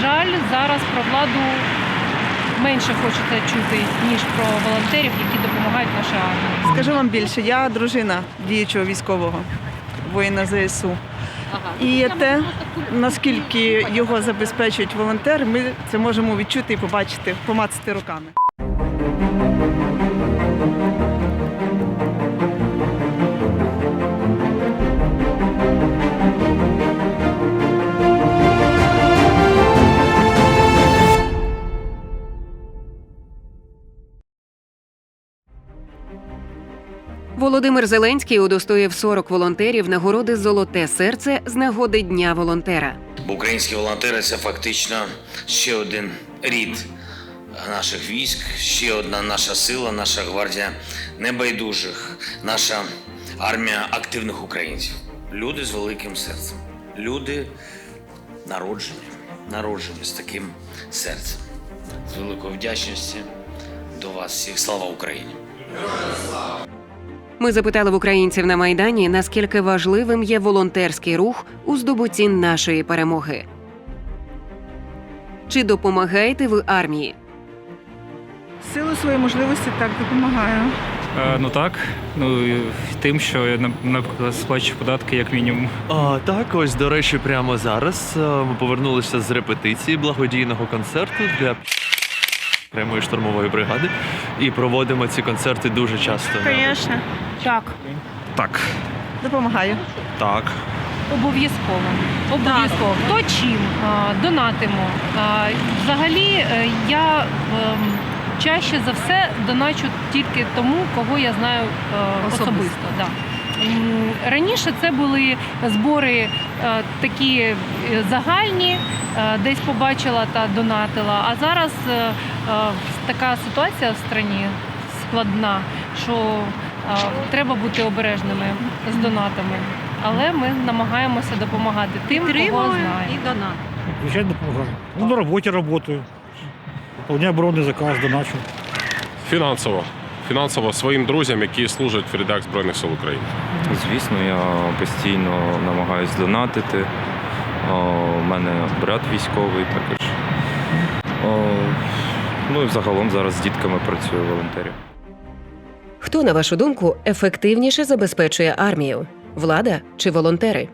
жаль, зараз про владу менше хочеться чути, ніж про волонтерів, які допомагають нашій армії. Скажу вам більше, я дружина діючого військового воїна ЗСУ. І те, наскільки його забезпечують волонтери, ми це можемо відчути і побачити, помацати руками. Володимир Зеленський удостоїв 40 волонтерів нагороди Золоте серце з нагоди Дня волонтера. Українські волонтери це фактично ще один рід наших військ, ще одна наша сила, наша гвардія небайдужих, наша армія активних українців. Люди з великим серцем. Люди народжені, народжені з таким серцем. З великою вдячністю до вас всіх. Слава Україні! Ми запитали в українців на майдані, наскільки важливим є волонтерський рух у здобутті нашої перемоги. Чи допомагаєте ви армії? Сили свої можливості так допомагаю. Е, Ну так, ну і тим, що я на- наприклад сплачу податки як мінімум. А, так, ось до речі, прямо зараз е, ми повернулися з репетиції благодійного концерту для прямої штурмової бригади і проводимо ці концерти дуже часто. Звісно, Так, Так, допомагаю. так. обов'язково. Обов'язково. Хто чим а, донатимо. А, Взагалі, е, я ем, чаще за все доначу тільки тому, кого я знаю е, Особисто. особисто. Да. Раніше це були збори е, такі е, загальні, е, десь побачила та донатила. А зараз така ситуація в країні складна, що треба бути обережними з донатами. Але ми намагаємося допомагати тим, кого знаємо. Звичайно, допомагаю. Ну, на роботі працюю. Выполняю оборонний заказ, доначу. Фінансово. Фінансово своїм друзям, які служать в рядах Збройних сил України. Звісно, я постійно намагаюся донатити. У мене брат військовий також. Ну і взагалом зараз з дітками працюю волонтерів. Хто, на вашу думку, ефективніше забезпечує армію? Влада чи волонтери?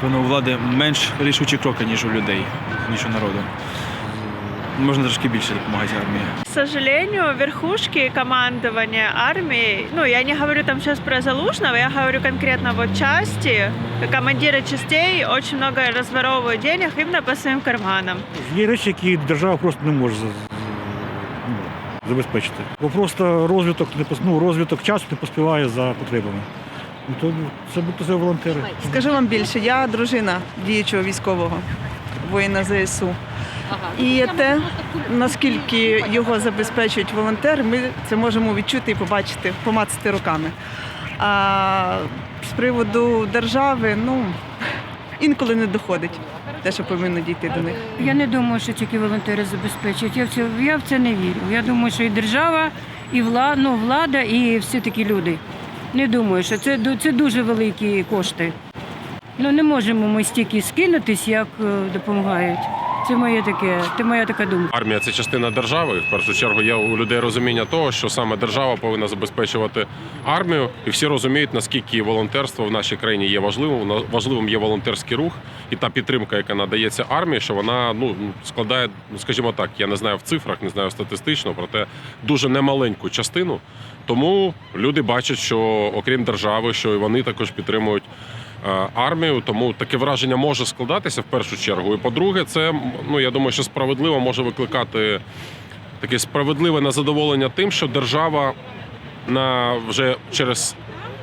Певно, у влади менш рішучі кроки, ніж у людей, ніж у народу. Можна трошки більше допомагати армії. К сожалению, верхушки командования армии, ну, я не говорю там сейчас про Залужного, я говорю конкретно вот части, командиры частей очень много разворовывают денег именно по своим карманам. Є речі, які держава просто не може за- ну, забезпечити. Бо просто розвиток не пос- ну, розвиток часу не поспіває за потребами. Ну, то це будуть це волонтери. Скажу вам більше, я дружина діючого військового воїна ЗСУ. І те, наскільки його забезпечують волонтери, ми це можемо відчути і побачити, помацати руками. А з приводу держави, ну інколи не доходить те, що повинно дійти до них. Я не думаю, що тільки волонтери забезпечують. Я в це, я в це не вірю. Я думаю, що і держава, і влада, ну, влада, і всі такі люди. Не думаю, що це, це дуже великі кошти. Ну не можемо ми стільки скинутись, як е, допомагають. Це моє таке, це моя така думка. Армія це частина держави. В першу чергу є у людей розуміння того, що саме держава повинна забезпечувати армію, і всі розуміють, наскільки волонтерство в нашій країні є важливим. Важливим є волонтерський рух і та підтримка, яка надається армії, що вона ну складає, ну скажімо так, я не знаю в цифрах, не знаю статистично, проте дуже немаленьку частину. Тому люди бачать, що окрім держави, що і вони також підтримують армію. Тому таке враження може складатися в першу чергу. І по-друге, це ну я думаю, що справедливо може викликати таке справедливе незадоволення тим, що держава на вже через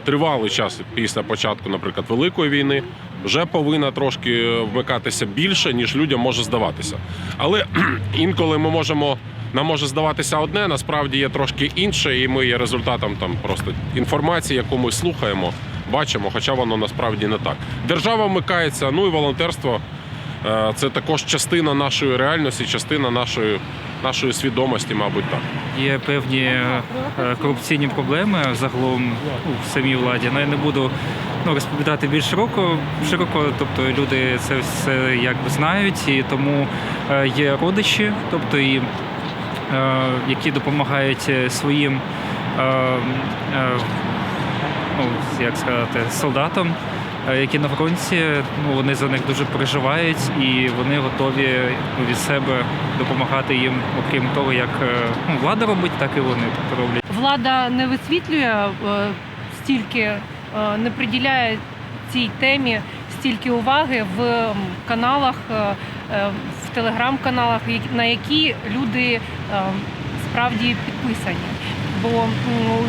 тривалий час після початку, наприклад, великої війни. Вже повинна трошки вмикатися більше, ніж людям може здаватися. Але інколи ми можемо нам може здаватися одне, насправді є трошки інше, і ми є результатом там просто інформації, яку ми слухаємо, бачимо, хоча воно насправді не так. Держава вмикається, ну і волонтерство е, це також частина нашої реальності, частина нашої, нашої свідомості, мабуть, так. Є певні е, корупційні проблеми загалом в самій владі. Ну, я не буду ну, розповідати більш широко, широко, тобто люди це все якби знають, і тому е, є родичі, тобто і е, які допомагають е, своїм е, е, ну, як сказати, солдатам, е, які на фронті, ну, вони за них дуже переживають і вони готові ну, від себе допомагати їм, окрім того, як е, ну, влада робить, так і вони роблять. Влада не висвітлює е, стільки, не приділяє цій темі стільки уваги в каналах, в телеграм-каналах, на які люди справді підписані. Бо м,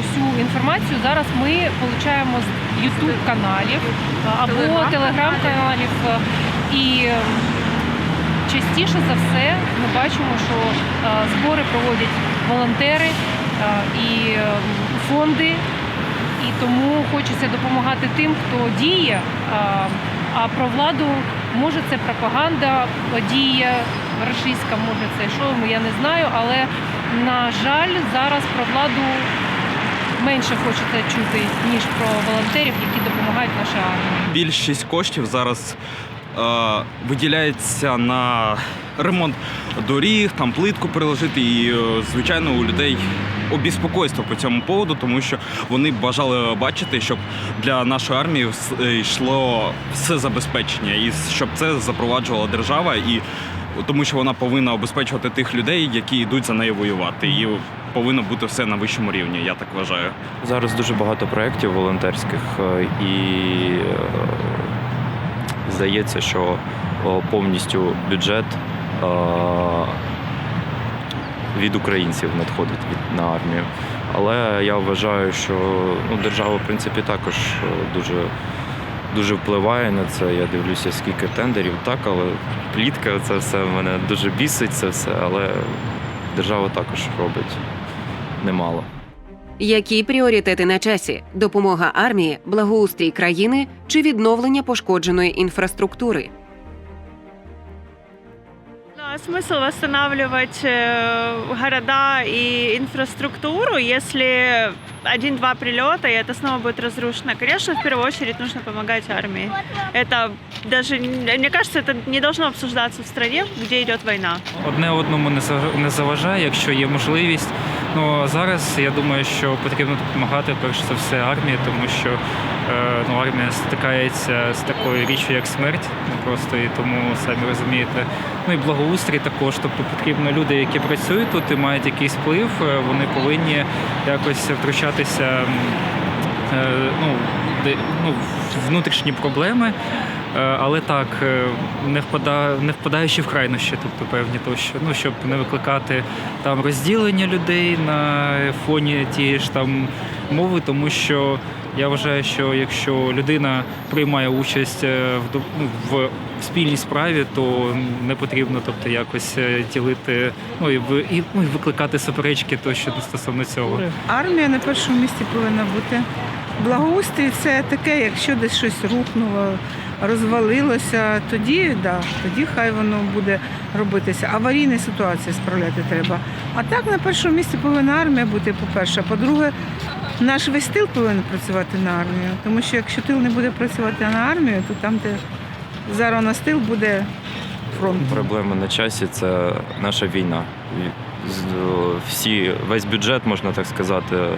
усю інформацію зараз ми отримуємо з youtube каналів або телеграм-каналів. е, І частіше за все ми бачимо, що е, збори проводять волонтери е, і фонди, і тому хочеться допомагати тим, хто діє. А про владу може це пропаганда подія російська, може це що, я не знаю, але на жаль, зараз про владу менше хочеться чути, ніж про волонтерів, які допомагають нашій армії. Більшість коштів зараз е, виділяється на ремонт доріг, там плитку переложити. І, е, звичайно, у людей обіспокойство по цьому поводу, тому що вони бажали бачити, щоб для нашої армії е, йшло все забезпечення, і щоб це запроваджувала держава, і тому що вона повинна обезпечувати тих людей, які йдуть за нею воювати. І повинно бути все на вищому рівні, я так вважаю. Зараз дуже багато проєктів волонтерських, е, і здається, що повністю бюджет від українців надходить від, на армію. Але я вважаю, що ну, держава, в принципі, також е, дуже, дуже впливає на це. Я дивлюся, скільки тендерів, так, але плітка, це все мене дуже бісить, це все, але держава також робить немало. Які пріоритети на часі: допомога армії, благоустрій країни чи відновлення пошкодженої інфраструктури? Ну, а смысл восстанавливать э, города и инфраструктуру, если один-два прилета, и это снова будет разрушено? Конечно, в первую очередь нужно помогать армии. Это даже, мне кажется, это не должно обсуждаться в стране, где идет война. Одне одному не за- не заважає, якщо є можливість. Ну а зараз я думаю, що потрібно допомагати перш за все армії, тому що е, ну, армія стикається з такою річчю, як смерть. Ну просто і тому самі розумієте. Ну і благоустрій також. Тобто потрібно люди, які працюють тут і мають якийсь вплив, е, вони повинні якось втручатися. е, ну, де, ну, внутрішні проблеми, е, але так, е, не, впада, не впадаючи в крайнощі, тобто певні то, що ну, щоб не викликати там розділення людей на фоні тієї ж там мови, тому що я вважаю, що якщо людина приймає участь е, в, ну, в спільній справі, то не потрібно тобто, якось е, ділити ну, і, і, ну, і викликати суперечки то, що стосовно цього. Армія на першому місці повинна бути. Благоустрій це таке, якщо десь щось рухнуло, розвалилося, тоді да, тоді хай воно буде робитися. Аварійні ситуації справляти треба. А так на першому місці повинна армія бути, по-перше. По-друге, наш весь тил повинен працювати на армію. Тому що якщо тил не буде працювати на армію, то там, де зараз у нас тил буде фронт. Проблема на часі це наша війна. З- Всі, весь бюджет, можна так сказати, е,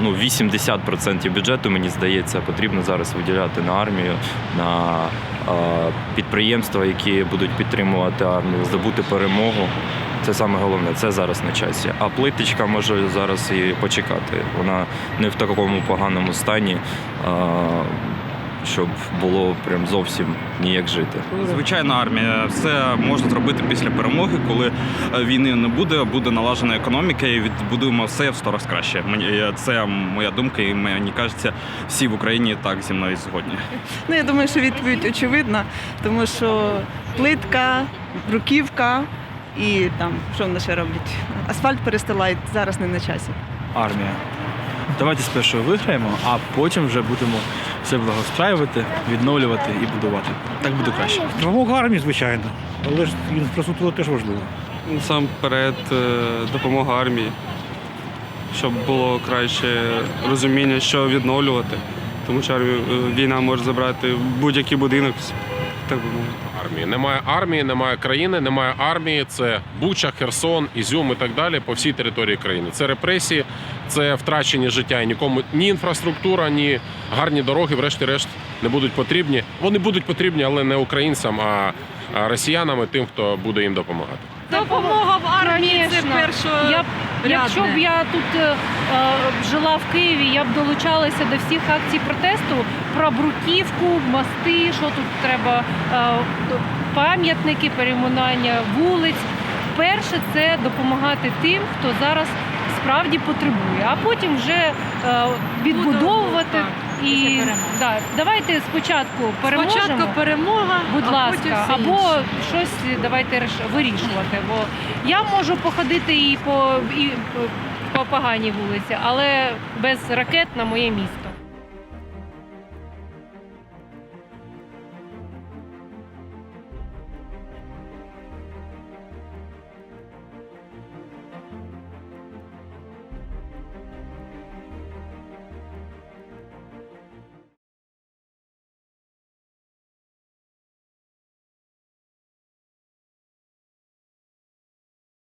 ну 80% бюджету, мені здається, потрібно зараз виділяти на армію, на е, підприємства, які будуть підтримувати армію, здобути перемогу. Це саме головне, це зараз на часі. А плиточка може зараз і почекати. Вона не в такому поганому стані, е, щоб було прям зовсім ніяк жити. Звичайно, армія все можна зробити після перемоги, коли е, війни не буде, буде налажена економіка і відбудуємо все в сто раз краще. Мені е, це моя думка, і мені кажеться, всі в Україні так зі мною згодні. Ну, я думаю, що відповідь очевидна, тому що плитка, бруківка і там, що вони ще роблять? Асфальт перестилають зараз не на часі. Армія. Давайте спершу виграємо, а потім вже будемо все благоустраювати, відновлювати і будувати. Так буде краще. Допомога армії, звичайно, але ж інфраструктура теж важлива. Насамперед е, допомога армії, щоб було краще розуміння, що відновлювати. тому що е, війна може забрати будь-який будинок, так би мовити. армії. Немає армії, немає країни, немає армії. Це Буча, Херсон, Ізюм і так далі по всій території країни. Це репресії, це втрачені життя. І нікому ні інфраструктура, ні гарні дороги, врешті-решт, не будуть потрібні. Вони будуть потрібні, але не українцям, а росіянам і тим, хто буде їм допомагати. Допомога в армії це першо. Я б, якщо б я тут е, е, жила в Києві, я б долучалася до всіх акцій протесту про бруківку, мости, що тут треба, е, пам'ятники, перейменування вулиць. Перше це допомагати тим, хто зараз справді потребує, а потім вже е, відбудовувати. І да, давайте спочатку переможемо. Спочатку перемога, Будь а ласка, потім все або інше. щось давайте вирішувати. Бо я можу походити і по і по поганій вулиці, але без ракет на моє місто.